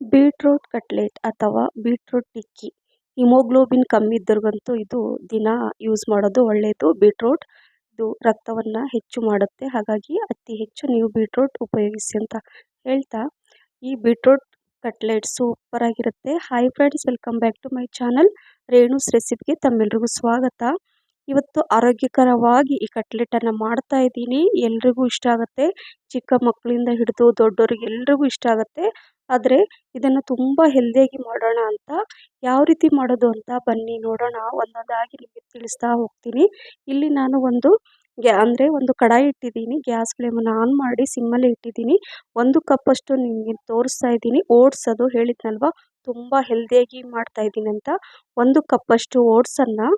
Beetroot cutlet ಅಥವಾ beetroot tikki. Haemoglobin ಕಮ್ಮಿ ಇದ್ದವ್ರಿಗಂತೂ ಇದು ದಿನ ಯೂಸ್ ಮಾಡೋದು ಒಳ್ಳೆಯದು ಬೀಟ್ರೂಟ್ ಇದು ರಕ್ತವನ್ನು ಹೆಚ್ಚು ಮಾಡುತ್ತೆ. ಹಾಗಾಗಿ ಅತಿ ಹೆಚ್ಚು ನೀವು ಬೀಟ್ರೂಟ್ ಉಪಯೋಗಿಸಿ ಅಂತ ಹೇಳ್ತಾ. ಈ beetroot cutlet ಸೂಪರಾಗಿರುತ್ತೆ hi friends welcome back to my channel Renu's ರೆಸಿಪಿಗೆ ತಮ್ಮೆಲ್ರಿಗೂ ಸ್ವಾಗತ. ಇವತ್ತು ಆರೋಗ್ಯಕರವಾಗಿ ಈ ಕಟ್ಲೆಟನ್ನು ಮಾಡ್ತಾ ಇದ್ದೀನಿ. ಎಲ್ರಿಗೂ ಇಷ್ಟ ಆಗುತ್ತೆ. ಚಿಕ್ಕ ಮಕ್ಕಳಿಂದ ಹಿಡಿದು ದೊಡ್ಡವ್ರಿಗೆ ಎಲ್ರಿಗೂ ಇಷ್ಟ ಆಗುತ್ತೆ. ಆದರೆ ಇದನ್ನು ತುಂಬ ಹೆಲ್ದಿಯಾಗಿ ಮಾಡೋಣ ಅಂತ, ಯಾವ ರೀತಿ ಮಾಡೋದು ಅಂತ ಬನ್ನಿ ನೋಡೋಣ. ಒಂದೊಂದಾಗಿ ನಿಮಗೆ ತಿಳಿಸ್ತಾ ಹೋಗ್ತೀನಿ. ಇಲ್ಲಿ ನಾನು ಒಂದು ಗ್ಯಾ, ಅಂದರೆ ಒಂದು ಕಡಾಯಿ ಇಟ್ಟಿದ್ದೀನಿ. ಗ್ಯಾಸ್ ಫ್ಲೇಮನ್ನು ಆನ್ ಮಾಡಿ ಸಿಮ್ಮಲ್ಲಿ ಇಟ್ಟಿದ್ದೀನಿ. ಒಂದು ಕಪ್ಪಷ್ಟು ನಿಮಗೆ ತೋರಿಸ್ತಾ ಇದ್ದೀನಿ. ಓಟ್ಸ್ ಅದು ಹೇಳಿದ್ನಲ್ವ? ತುಂಬ ಹೆಲ್ದಿಯಾಗಿ ಮಾಡ್ತಾ ಇದ್ದೀನಿ ಅಂತ. ಒಂದು ಕಪ್ಪಷ್ಟು ಓಟ್ಸನ್ನು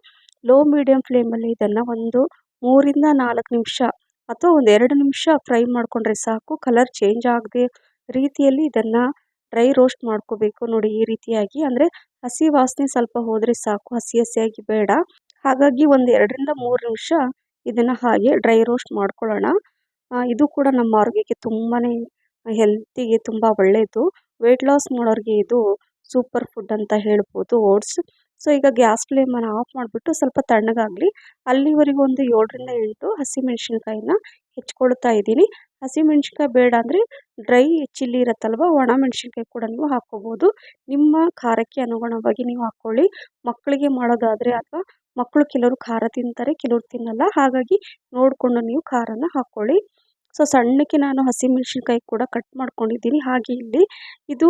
ಲೋ ಮೀಡಿಯಮ್ ಫ್ಲೇಮಲ್ಲಿ ಇದನ್ನು ಒಂದು ಮೂರಿಂದ ನಾಲ್ಕು ನಿಮಿಷ ಅಥವಾ ಒಂದು ಎರಡು ನಿಮಿಷ ಫ್ರೈ ಮಾಡಿಕೊಂಡ್ರೆ ಸಾಕು. ಕಲರ್ ಚೇಂಜ್ ಆಗದೆ ರೀತಿಯಲ್ಲಿ ಇದನ್ನು ಡ್ರೈ ರೋಸ್ಟ್ ಮಾಡ್ಕೋಬೇಕು ನೋಡಿ ಈ ರೀತಿಯಾಗಿ. ಅಂದರೆ ಹಸಿ ವಾಸನೆ ಸ್ವಲ್ಪ ಹೋದರೆ ಸಾಕು. ಹಸಿ ಹಸಿಯಾಗಿ ಬೇಡ. ಹಾಗಾಗಿ ಒಂದು ಎರಡರಿಂದ ಮೂರು ನಿಮಿಷ ಇದನ್ನು ಹಾಗೆ ಡ್ರೈ ರೋಸ್ಟ್ ಮಾಡ್ಕೊಳ್ಳೋಣ. ಇದು ಕೂಡ ನಮ್ಮ ಆರೋಗ್ಯಕ್ಕೆ ತುಂಬಾ ಹೆಲ್ತಿಗೆ ತುಂಬ ಒಳ್ಳೆಯದು ವೆಯ್ಟ್ ಲಾಸ್ ಮಾಡೋರಿಗೆ ಇದು ಸೂಪರ್ ಫುಡ್ ಅಂತ ಹೇಳ್ಬೋದು. ಓಟ್ಸ್ ಸೊ ಈಗ ಗ್ಯಾಸ್ ಫ್ಲೇಮನ್ನು ಆಫ್ ಮಾಡಿಬಿಟ್ಟು ಸ್ವಲ್ಪ ತಣ್ಣಗಾಗಲಿ. ಅಲ್ಲಿವರೆಗೂ ಒಂದು ಏಳರಿಂದ ಎಂಟು ಹಸಿಮೆಣ್ಸಿನ್ಕಾಯಿನ ಹೆಚ್ಕೊಳ್ತಾ ಇದ್ದೀನಿ. ಹಸಿಮೆಣ್ಸಿನ್ಕಾಯಿ ಬೇಡ ಅಂದರೆ ಡ್ರೈ ಚಿಲ್ಲಿ ಇರುತ್ತಲ್ವ, ಒಣ ಮೆಣಸಿನ್ಕಾಯಿ ಕೂಡ ನೀವು ಹಾಕ್ಕೋಬೋದು. ನಿಮ್ಮ ಖಾರಕ್ಕೆ ಅನುಗುಣವಾಗಿ ನೀವು ಹಾಕ್ಕೊಳ್ಳಿ. ಮಕ್ಕಳಿಗೆ ಮಾಡೋದಾದರೆ ಅಥವಾ ಮಕ್ಕಳು ಕೆಲವರು ಖಾರ ತಿಂತಾರೆ, ಕೆಲವರು ತಿನ್ನಲ್ಲ. ಹಾಗಾಗಿ ನೋಡಿಕೊಂಡು ನೀವು ಖಾರನ ಹಾಕ್ಕೊಳ್ಳಿ. ಸೊ ಸಣ್ಣಕ್ಕೆ ನಾನು ಹಸಿಮೆಣ್ಸಿನ್ಕಾಯಿ ಕೂಡ ಕಟ್ ಮಾಡ್ಕೊಂಡಿದ್ದೀನಿ. ಹಾಗೆ ಇಲ್ಲಿ. ಇದು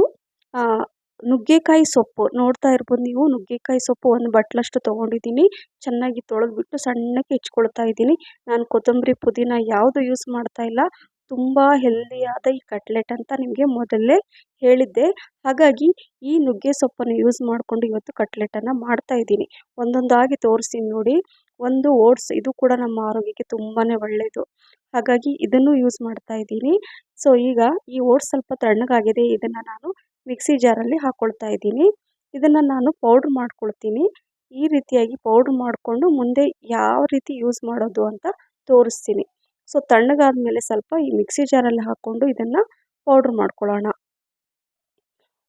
ನುಗ್ಗೆಕಾಯಿ ಸೊಪ್ಪು ನೋಡ್ತಾ ಇರ್ಬೋದು ನೀವು. ನುಗ್ಗೆಕಾಯಿ ಸೊಪ್ಪು ಒಂದು ಬಟ್ಲಷ್ಟು ತೊಗೊಂಡಿದ್ದೀನಿ. ಚೆನ್ನಾಗಿ ತೊಳೆದ್ಬಿಟ್ಟು ಸಣ್ಣಕ್ಕೆ ಹೆಚ್ಕೊಳ್ತಾ ಇದ್ದೀನಿ. ನಾನು ಕೊತ್ತಂಬರಿ ಪುದೀನ ಯಾವುದು ಯೂಸ್ ಮಾಡ್ತಾ ಇಲ್ಲ. ತುಂಬ ಹೆಲ್ದಿಯಾದ ಈ ಕಟ್ಲೆಟ್ ಅಂತ ನಿಮಗೆ ಮೊದಲೇ ಹೇಳಿದ್ದೆ. ಹಾಗಾಗಿ ಈ ನುಗ್ಗೆ ಸೊಪ್ಪನ್ನು ಯೂಸ್ ಮಾಡಿಕೊಂಡು ಇವತ್ತು ಕಟ್ಲೆಟನ್ನು ಮಾಡ್ತಾ ಇದ್ದೀನಿ. ಒಂದೊಂದಾಗಿ ತೋರಿಸ್ತೀನಿ ನೋಡಿ. ಒಂದು ಓಟ್ಸ್, ಇದು ಕೂಡ ನಮ್ಮ ಆರೋಗ್ಯಕ್ಕೆ ತುಂಬಾ ಒಳ್ಳೆಯದು ಹಾಗಾಗಿ ಇದನ್ನು ಯೂಸ್ ಮಾಡ್ತಾ ಇದ್ದೀನಿ. ಸೊ ಈಗ ಈ ಓಟ್ಸ್ ಸ್ವಲ್ಪ ತಣ್ಣಗಾಗಿದೆ. ಇದನ್ನು ನಾನು ಮಿಕ್ಸಿ ಜಾರಲ್ಲಿ ಹಾಕ್ಕೊಳ್ತಾ ಇದ್ದೀನಿ. ಇದನ್ನು ನಾನು ಪೌಡ್ರ್ ಮಾಡ್ಕೊಳ್ತೀನಿ. ಈ ರೀತಿಯಾಗಿ ಪೌಡ್ರ್ ಮಾಡಿಕೊಂಡು ಮುಂದೆ ಯಾವ ರೀತಿ ಯೂಸ್ ಮಾಡೋದು ಅಂತ ತೋರಿಸ್ತೀನಿ. ಸೊ ತಣ್ಣಗಾದ ಮೇಲೆ ಸ್ವಲ್ಪ ಈ ಮಿಕ್ಸಿ ಜಾರಲ್ಲಿ ಹಾಕ್ಕೊಂಡು ಇದನ್ನು ಪೌಡ್ರ್ ಮಾಡ್ಕೊಳ್ಳೋಣ.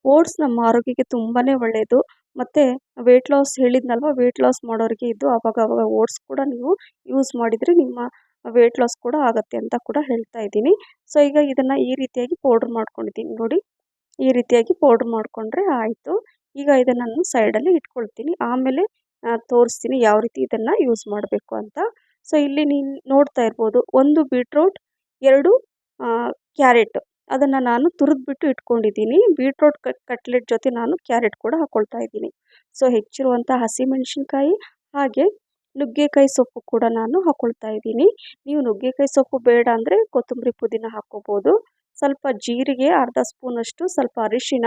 ಓಟ್ಸ್ ನಮ್ಮ ಆರೋಗ್ಯಕ್ಕೆ ತುಂಬಾ ಒಳ್ಳೆಯದು ಮತ್ತು ವೆಯ್ಟ್ ಲಾಸ್ ಹೇಳಿದ್ನಲ್ವ? ವೆಯ್ಟ್ ಲಾಸ್ ಮಾಡೋರಿಗೆ ಇದು ಆವಾಗ ಅವಾಗ ಓಟ್ಸ್ ಕೂಡ ನೀವು ಯೂಸ್ ಮಾಡಿದರೆ ನಿಮ್ಮ ವೆಯ್ಟ್ ಲಾಸ್ ಕೂಡ ಆಗುತ್ತೆ ಅಂತ ಕೂಡ ಹೇಳ್ತಾ ಇದ್ದೀನಿ. ಸೊ, ಈಗ ಇದನ್ನು ಈ ರೀತಿಯಾಗಿ ಪೌಡ್ರ್ ಮಾಡ್ಕೊಂಡಿದ್ದೀನಿ ನೋಡಿ. ಈ ರೀತಿಯಾಗಿ ಪೌಡ್ರ್ ಮಾಡಿಕೊಂಡ್ರೆ ಆಯಿತು. ಈಗ ಇದನ್ನು ನಾನು ಸೈಡಲ್ಲಿ ಇಟ್ಕೊಳ್ತೀನಿ. ಆಮೇಲೆ ತೋರಿಸ್ತೀನಿ ಯಾವ ರೀತಿ ಇದನ್ನು ಯೂಸ್ ಮಾಡಬೇಕು ಅಂತ. ಸೊ ಇಲ್ಲಿ ನೀನು ನೋಡ್ತಾ ಇರ್ಬೋದು, ಒಂದು ಬೀಟ್ರೋಟ್ ಎರಡು ಕ್ಯಾರೆಟ್ ಅದನ್ನು ನಾನು ತುರಿದ್ಬಿಟ್ಟು ಇಟ್ಕೊಂಡಿದ್ದೀನಿ. ಬೀಟ್ರೋಟ್ ಕಟ್ಲೆಟ್ ಜೊತೆ ನಾನು ಕ್ಯಾರೆಟ್ ಕೂಡ ಹಾಕ್ಕೊಳ್ತಾ ಇದ್ದೀನಿ. ಸೊ ಹೆಚ್ಚಿರುವಂಥ ಹಸಿಮೆಣಸಿನ್ಕಾಯಿ ಹಾಗೆ ನುಗ್ಗೆಕಾಯಿ ಸೊಪ್ಪು ಕೂಡ ನಾನು ಹಾಕ್ಕೊಳ್ತಾ ಇದ್ದೀನಿ. ನೀವು ನುಗ್ಗೆಕಾಯಿ ಸೊಪ್ಪು ಬೇಡ ಅಂದರೆ ಕೊತ್ತಂಬರಿ ಪುದೀನ ಹಾಕ್ಕೋಬೋದು. ಸ್ವಲ್ಪ ಜೀರಿಗೆ, ಅರ್ಧ ಸ್ಪೂನಷ್ಟು ಸ್ವಲ್ಪ ಅರಿಶಿನ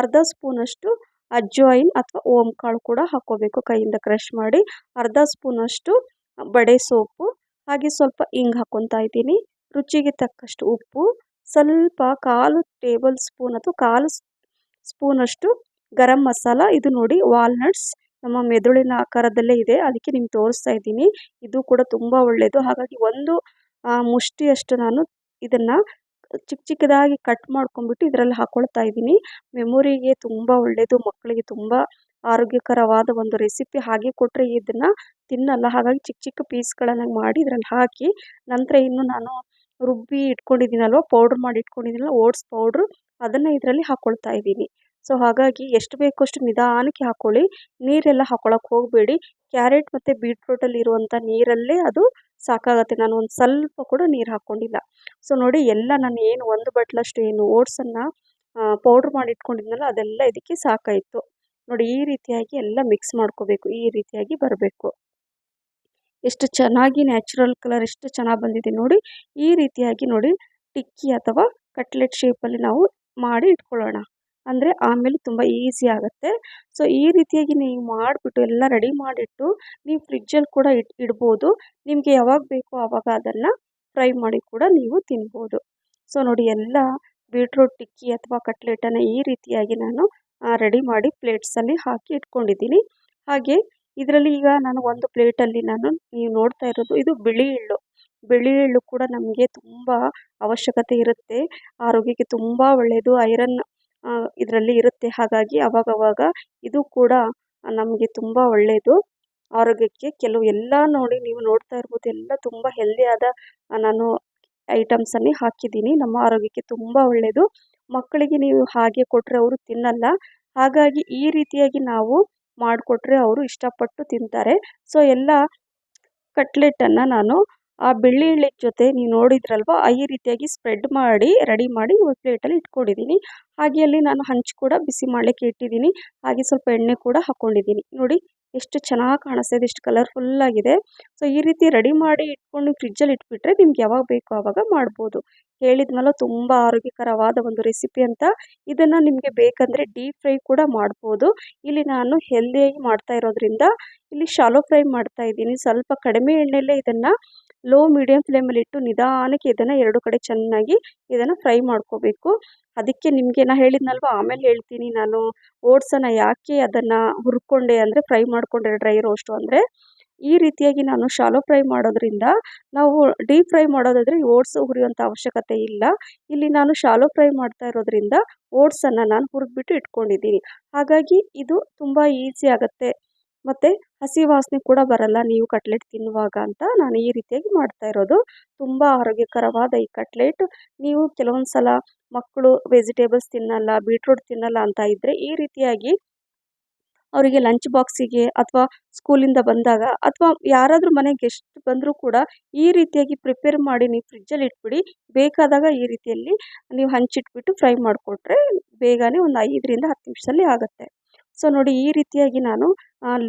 ಅರ್ಧ ಸ್ಪೂನಷ್ಟು ಅಜ್ವಾಯಿನ್ ಅಥವಾ ಓಮ್ ಕಾಳು ಕೂಡ ಹಾಕೋಬೇಕು ಕೈಯಿಂದ ಕ್ರಷ್ ಮಾಡಿ. ಅರ್ಧ ಸ್ಪೂನಷ್ಟು ಬಡೆ ಸೋಪು, ಹಾಗೆ ಸ್ವಲ್ಪ ಹಿಂಗೆ ಹಾಕ್ಕೊತಾ ಇದ್ದೀನಿ. ರುಚಿಗೆ ತಕ್ಕಷ್ಟು ಉಪ್ಪು, ಸ್ವಲ್ಪ ಕಾಲು ಟೇಬಲ್ ಸ್ಪೂನ್ ಅಥವಾ ಕಾಲು ಸ್ಪೂನಷ್ಟು ಗರಂ ಮಸಾಲ. ಇದು ನೋಡಿ ವಾಲ್ನಟ್ಸ್ ನಮ್ಮ ಮೆದುಳಿನ ಆಕಾರದಲ್ಲೇ ಇದೆ, ಅದಕ್ಕೆ ನಿಮ್ಗೆ ತೋರಿಸ್ತಾ ಇದ್ದೀನಿ. ಇದು ಕೂಡ ತುಂಬ ಒಳ್ಳೆಯದು ಹಾಗಾಗಿ ಒಂದು ಮುಷ್ಟಿಯಷ್ಟು ನಾನು ಇದನ್ನು ಚಿಕ್ಕ ಚಿಕ್ಕದಾಗಿ ಕಟ್ ಮಾಡ್ಕೊಂಬಿಟ್ಟು ಇದರಲ್ಲಿ ಹಾಕ್ಕೊಳ್ತಾ ಇದ್ದೀನಿ. ಮೆಮೊರಿಗೆ ತುಂಬ ಒಳ್ಳೆಯದು ಮಕ್ಕಳಿಗೆ ತುಂಬ ಆರೋಗ್ಯಕರವಾದ ಒಂದು ರೆಸಿಪಿ ಹಾಗೆ ಕೊಟ್ಟರೆ ಇದನ್ನು ತಿನ್ನಲ್ಲ. ಹಾಗಾಗಿ ಚಿಕ್ಕ ಚಿಕ್ಕ ಪೀಸ್ಗಳನ್ನು ಮಾಡಿ ಇದ್ರಲ್ಲಿ ಹಾಕಿ, ನಂತರ ಇನ್ನು ನಾನು ರುಬ್ಬಿ ಇಟ್ಕೊಂಡಿದ್ದೀನಲ್ವ, ಪೌಡ್ರ್ ಮಾಡಿ ಇಟ್ಕೊಂಡಿದ್ದೀನಲ್ಲ ಓಟ್ಸ್ ಪೌಡ್ರು ಅದನ್ನು ಇದರಲ್ಲಿ ಹಾಕ್ಕೊಳ್ತಾ ಇದ್ದೀನಿ. ಸೊ ಹಾಗಾಗಿ ಎಷ್ಟು ಬೇಕೋ ಅಷ್ಟು ನಿಧಾನಕ್ಕೆ ಹಾಕ್ಕೊಳ್ಳಿ ನೀರೆಲ್ಲ ಹಾಕ್ಕೊಳಕ್ಕೆ ಹೋಗಬೇಡಿ. ಕ್ಯಾರೆಟ್ ಮತ್ತು ಬೀಟ್ರೂಟಲ್ಲಿ ಇರುವಂಥ ನೀರಲ್ಲೇ ಅದು ಸಾಕಾಗುತ್ತೆ. ನಾನು ಒಂದು ಸ್ವಲ್ಪ ಕೂಡ ನೀರು ಹಾಕ್ಕೊಂಡಿಲ್ಲ ಸೊ ನೋಡಿ, ಎಲ್ಲ ನಾನು ಏನು ಒಂದು ಬಟ್ಲಷ್ಟು ಏನು ಓಟ್ಸನ್ನು ಪೌಡ್ರ್ ಮಾಡಿ ಇಟ್ಕೊಂಡಿದ್ನಲ್ಲ, ಅದೆಲ್ಲ ಇದಕ್ಕೆ ಸಾಕಾಯಿತು. ನೋಡಿ, ಈ ರೀತಿಯಾಗಿ ಎಲ್ಲ ಮಿಕ್ಸ್ ಮಾಡ್ಕೋಬೇಕು, ಈ ರೀತಿಯಾಗಿ ಬರಬೇಕು. ಎಷ್ಟು ಚೆನ್ನಾಗಿ ನ್ಯಾಚುರಲ್ ಕಲರ್ ಎಷ್ಟು ಚೆನ್ನಾಗಿ ಬಂದಿದೆ ನೋಡಿ, ಈ ರೀತಿಯಾಗಿ ನೋಡಿ, ಟಿಕ್ಕಿ ಅಥವಾ ಕಟ್ಲೆಟ್ ಶೇಪಲ್ಲಿ ನಾವು ಮಾಡಿ ಇಟ್ಕೊಳ್ಳೋಣ. ಅಂದರೆ ಆಮೇಲೆ ತುಂಬ ಈಸಿ ಆಗುತ್ತೆ. ಸೊ ಈ ರೀತಿಯಾಗಿ ನೀವು ಮಾಡಿಬಿಟ್ಟು ಎಲ್ಲ ರೆಡಿ ಮಾಡಿಟ್ಟು ನೀವು ಫ್ರಿಜ್ಜಲ್ಲಿ ಕೂಡ ಇಟ್ ಇಡ್ಬೋದು. ನಿಮಗೆ ಯಾವಾಗ ಬೇಕೋ ಆವಾಗ ಅದನ್ನು ಫ್ರೈ ಮಾಡಿ ಕೂಡ ನೀವು ತಿನ್ಬೋದು. ಸೊ ನೋಡಿ ಎಲ್ಲ ಬೀಟ್ರೂಟ್ ಟಿಕ್ಕಿ ಅಥವಾ ಕಟ್ಲೆಟನ್ನು ಈ ರೀತಿಯಾಗಿ ನಾನು ರೆಡಿ ಮಾಡಿ ಪ್ಲೇಟ್ಸಲ್ಲಿ ಹಾಕಿ ಇಟ್ಕೊಂಡಿದ್ದೀನಿ. ಹಾಗೆ ಇದರಲ್ಲಿ ಈಗ ನಾನು ಒಂದು ಪ್ಲೇಟಲ್ಲಿ ನಾನು ನೀವು ನೋಡ್ತಾ ಇರೋದು ಇದು ಬಿಳಿ ಎಳ್ಳು. ಬಿಳಿ ಎಳ್ಳು ಕೂಡ ನಮಗೆ ತುಂಬ ಅವಶ್ಯಕತೆ ಇರುತ್ತೆ. ಆರೋಗ್ಯಕ್ಕೆ ತುಂಬ ಒಳ್ಳೆಯದು ಐರನ್ ಇದರಲ್ಲಿ ಇರುತ್ತೆ. ಹಾಗಾಗಿ ಅವಾಗವಾಗ ಇದು ಕೂಡ ನಮಗೆ ತುಂಬ ಒಳ್ಳೆಯದು ಆರೋಗ್ಯಕ್ಕೆ ಕೆಲವು ಎಲ್ಲ ನೋಡಿ ನೀವು ನೋಡ್ತಾ ಇರ್ಬೋದು. ಎಲ್ಲ ತುಂಬ ಹೆಲ್ದಿಯಾದ ನಾನು ಐಟಮ್ಸನ್ನೇ ಹಾಕಿದ್ದೀನಿ. ನಮ್ಮ ಆರೋಗ್ಯಕ್ಕೆ ತುಂಬ ಒಳ್ಳೆಯದು ಮಕ್ಕಳಿಗೆ ನೀವು ಹಾಗೆ ಕೊಟ್ಟರೆ ಅವರು ತಿನ್ನಲ್ಲ. ಹಾಗಾಗಿ ಈ ರೀತಿಯಾಗಿ ನಾವು ಮಾಡಿಕೊಟ್ರೆ ಅವರು ಇಷ್ಟಪಟ್ಟು ತಿಂತಾರೆ. ಸೊ ಎಲ್ಲ ಕಟ್ಲೆಟನ್ನು ನಾನು ಆ ಬೆಳ್ಳಿ ಎಳ್ಳಿನ ಜೊತೆ ನೀವು ನೋಡಿದ್ರಲ್ವ, ಈ ರೀತಿಯಾಗಿ ಸ್ಪ್ರೆಡ್ ಮಾಡಿ ರೆಡಿ ಮಾಡಿ ಒಂದು ಪ್ಲೇಟಲ್ಲಿ ಇಟ್ಕೊಂಡಿದ್ದೀನಿ ಹಾಗೆ ಅಲ್ಲಿ ನಾನು ಹಂಚು ಕೂಡ ಬಿಸಿ ಮಾಡಲಿಕ್ಕೆ ಇಟ್ಟಿದ್ದೀನಿ ಹಾಗೆ ಸ್ವಲ್ಪ ಎಣ್ಣೆ ಕೂಡ ಹಾಕ್ಕೊಂಡಿದ್ದೀನಿ ನೋಡಿ ಎಷ್ಟು ಚೆನ್ನಾಗಿ ಕಾಣಿಸ್ತಾ ಇದೆ ಎಷ್ಟು ಕಲರ್ಫುಲ್ಲಾಗಿದೆ ಸೊ ಈ ರೀತಿ ರೆಡಿ ಮಾಡಿ ಇಟ್ಕೊಂಡು ಫ್ರಿಜ್ಜಲ್ಲಿ ಇಟ್ಬಿಟ್ರೆ ನಿಮ್ಗೆ ಯಾವಾಗ ಬೇಕೋ ಆವಾಗ ಮಾಡ್ಬೋದು. ಹೇಳಿದ್ನಲ್ಲ, ತುಂಬ ಆರೋಗ್ಯಕರವಾದ ಒಂದು ರೆಸಿಪಿ ಅಂತ. ಇದನ್ನು ನಿಮಗೆ ಬೇಕಂದರೆ ಡೀಪ್ ಫ್ರೈ ಕೂಡ ಮಾಡ್ಬೋದು. ಇಲ್ಲಿ ನಾನು ಹೆಲ್ದಿಯಾಗಿ ಮಾಡ್ತಾ ಇರೋದ್ರಿಂದ ಇಲ್ಲಿ ಶಾಲೋ ಫ್ರೈ ಮಾಡ್ತಾ ಇದ್ದೀನಿ. ಸ್ವಲ್ಪ ಕಡಿಮೆ ಎಣ್ಣೆಯಲ್ಲೇ ಇದನ್ನು ಲೋ ಮೀಡಿಯಂ ಫ್ಲೇಮಲ್ಲಿ ಇಟ್ಟು ನಿಧಾನಕ್ಕೆ ಇದನ್ನು ಎರಡು ಕಡೆ ಚೆನ್ನಾಗಿ ಇದನ್ನು ಫ್ರೈ ಮಾಡ್ಕೋಬೇಕು. ಅದಕ್ಕೆ ನಿಮಗೆ ನಾ ಹೇಳಿದ್ನಲ್ವ? ಆಮೇಲೆ ಹೇಳ್ತೀನಿ ನಾನು. ಓಟ್ಸನ್ನು ಯಾಕೆ ಅದನ್ನು ಹುರ್ಕೊಂಡೆ ಅಂದರೆ ಫ್ರೈ ಮಾಡಿಕೊಂಡೆ ಡ್ರೈ ರೋಸ್ಟು ಅಂದರೆ, ಈ ರೀತಿಯಾಗಿ ನಾನು ಶಾಲೋ ಫ್ರೈ ಮಾಡೋದ್ರಿಂದ ನಾವು ಡೀಪ್ ಫ್ರೈ ಮಾಡೋದಾದರೆ ಓಟ್ಸ್ ಹುರಿಯುವಂಥ ಅವಶ್ಯಕತೆ ಇಲ್ಲ. ಇಲ್ಲಿ ನಾನು ಶಾಲೋ ಫ್ರೈ ಮಾಡ್ತಾ ಇರೋದ್ರಿಂದ ಓಟ್ಸನ್ನು ನಾನು ಹುರಿದ್ಬಿಟ್ಟು ಇಟ್ಕೊಂಡಿದ್ದೀನಿ. ಹಾಗಾಗಿ ಇದು ತುಂಬ ಈಸಿ ಆಗುತ್ತೆ. ಮತ್ತು ಹಸಿ ವಾಸನೆ ಕೂಡ ಬರಲ್ಲ, ನೀವು ಕಟ್ಲೆಟ್ ತಿನ್ನುವಾಗ ಅಂತ ನಾನು ಈ ರೀತಿಯಾಗಿ ಮಾಡ್ತಾ ಇರೋದು. ತುಂಬ ಆರೋಗ್ಯಕರವಾದ ಈ ಕಟ್ಲೆಟ್. ನೀವು ಕೆಲವೊಂದು ಸಲ ಮಕ್ಕಳು ವೆಜಿಟೇಬಲ್ಸ್ ತಿನ್ನಲ್ಲ, ಬೀಟ್ರೂಟ್ ತಿನ್ನಲ್ಲ ಅಂತ ಇದ್ದರೆ ಈ ರೀತಿಯಾಗಿ ಅವರಿಗೆ ಲಂಚ್ ಬಾಕ್ಸಿಗೆ ಅಥವಾ ಸ್ಕೂಲಿಂದ ಬಂದಾಗ ಅಥವಾ ಯಾರಾದರೂ ಮನೆಗೆ ಗೆಸ್ಟ್ ಬಂದರೂ ಕೂಡ ಈ ರೀತಿಯಾಗಿ ಪ್ರಿಪೇರ್ ಮಾಡಿ ನೀವು ಫ್ರಿಜ್ಜಲ್ಲಿ ಇಟ್ಬಿಡಿ. ಬೇಕಾದಾಗ ಈ ರೀತಿಯಲ್ಲಿ ನೀವು ಹಂಚಿಟ್ಬಿಟ್ಟು ಫ್ರೈ ಮಾಡಿಕೊಟ್ರೆ ಬೇಗನೆ ಒಂದು ಐದರಿಂದ ಹತ್ತು ನಿಮಿಷದಲ್ಲಿ ಆಗುತ್ತೆ. ಸೊ ನೋಡಿ ಈ ರೀತಿಯಾಗಿ ನಾನು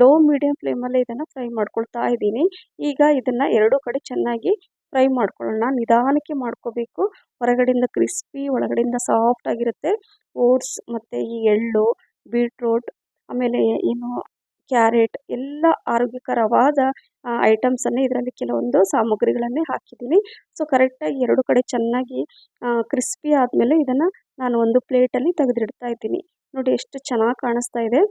ಲೋ ಮೀಡಿಯಮ್ ಫ್ಲೇಮಲ್ಲೇ ಇದನ್ನು ಫ್ರೈ ಮಾಡ್ಕೊಳ್ತಾ ಇದ್ದೀನಿ. ಈಗ ಇದನ್ನು ಎರಡೂ ಕಡೆ ಚೆನ್ನಾಗಿ ಫ್ರೈ ಮಾಡ್ಕೊಳ್ಳೋಣ. ನಿಧಾನಕ್ಕೆ ಮಾಡ್ಕೋಬೇಕು. ಹೊರಗಡೆಯಿಂದ ಕ್ರಿಸ್ಪಿ ಒಳಗಡೆಯಿಂದ ಸಾಫ್ಟ್ ಆಗಿರುತ್ತೆ. ಓಟ್ಸ್ ಮತ್ತು ಈ ಎಳ್ಳು ಬೀಟ್ರೂಟ್ ಆಮೇಲೆ ಏನು ಕ್ಯಾರೆಟ್ ಎಲ್ಲ ಆರೋಗ್ಯಕರವಾದ ಐಟಮ್ಸನ್ನು ಇದರಲ್ಲಿ ಕೆಲವೊಂದು ಸಾಮಗ್ರಿಗಳನ್ನೇ ಹಾಕಿದ್ದೀನಿ. ಸೊ ಕರೆಕ್ಟಾಗಿ ಎರಡು ಕಡೆ ಚೆನ್ನಾಗಿ ಕ್ರಿಸ್ಪಿ ಆದಮೇಲೆ ಇದನ್ನು ನಾನು ಒಂದು ಪ್ಲೇಟಲ್ಲಿ ತೆಗೆದಿಡ್ತಾ ಇದ್ದೀನಿ. ನೋಡಿ ಎಷ್ಟು ಚೆನ್ನಾಗಿ ಕಾಣಿಸ್ತಾ ಇದೆ.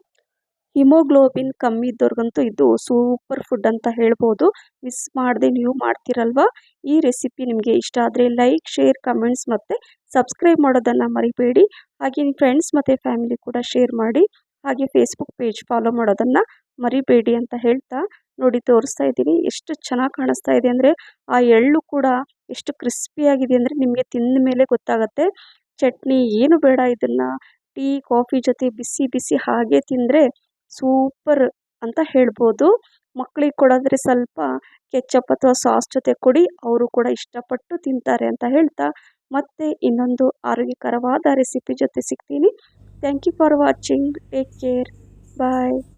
ಹಿಮೋಗ್ಲೋಬಿನ್ ಕಮ್ಮಿ ಇದ್ದವ್ರಿಗಂತೂ ಇದು ಸೂಪರ್ ಫುಡ್ ಅಂತ ಹೇಳ್ಬೋದು. ಮಿಸ್ ಮಾಡದೆ ನೀವು ಮಾಡ್ತೀರಲ್ವಾ? ಈ ರೆಸಿಪಿ ನಿಮಗೆ ಇಷ್ಟ ಆದರೆ ಲೈಕ್ ಶೇರ್ ಕಮೆಂಟ್ಸ್ ಮತ್ತು ಸಬ್ಸ್ಕ್ರೈಬ್ ಮಾಡೋದನ್ನು ಮರಿಬೇಡಿ. ಹಾಗೆ ನಿಮ್ಮ ಫ್ರೆಂಡ್ಸ್ ಮತ್ತು ಫ್ಯಾಮಿಲಿ ಕೂಡ ಶೇರ್ ಮಾಡಿ. ಹಾಗೆ ಫೇಸ್ಬುಕ್ ಪೇಜ್ ಫಾಲೋ ಮಾಡೋದನ್ನು ಮರಿಬೇಡಿ ಅಂತ ಹೇಳ್ತಾ ನೋಡಿ ತೋರಿಸ್ತಾ ಇದ್ದೀನಿ. ಎಷ್ಟು ಚೆನ್ನಾಗಿ ಕಾಣಿಸ್ತಾ ಇದೆ ಅಂದರೆ ಆ ಎಳ್ಳು ಕೂಡ ಎಷ್ಟು ಕ್ರಿಸ್ಪಿಯಾಗಿದೆ ಅಂದರೆ ನಿಮಗೆ ತಿಂದ ಮೇಲೆ ಗೊತ್ತಾಗುತ್ತೆ. ಚಟ್ನಿ ಏನು ಬೇಡ ಇದನ್ನು. ಟೀ, ಕಾಫಿ ಜೊತೆ ಬಿಸಿ ಬಿಸಿ ಹಾಗೆ ತಿಂದರೆ ಸೂಪರ್ ಅಂತ ಹೇಳ್ಬೋದು. ಮಕ್ಕಳಿಗೆ ಕೊಡೋದ್ರೆ ಸ್ವಲ್ಪ ಕೆಚ್ಚಪ್ ಅಥವಾ ಸಾಸ್ ಜೊತೆ ಕೊಡಿ, ಅವರು ಕೂಡ ಇಷ್ಟಪಟ್ಟು ತಿಂತಾರೆ ಅಂತ ಹೇಳ್ತಾ ಮತ್ತೆ ಇನ್ನೊಂದು ಆರೋಗ್ಯಕರವಾದ ರೆಸಿಪಿ ಜೊತೆ ಸಿಗ್ತೀನಿ. Thank you for watching take care bye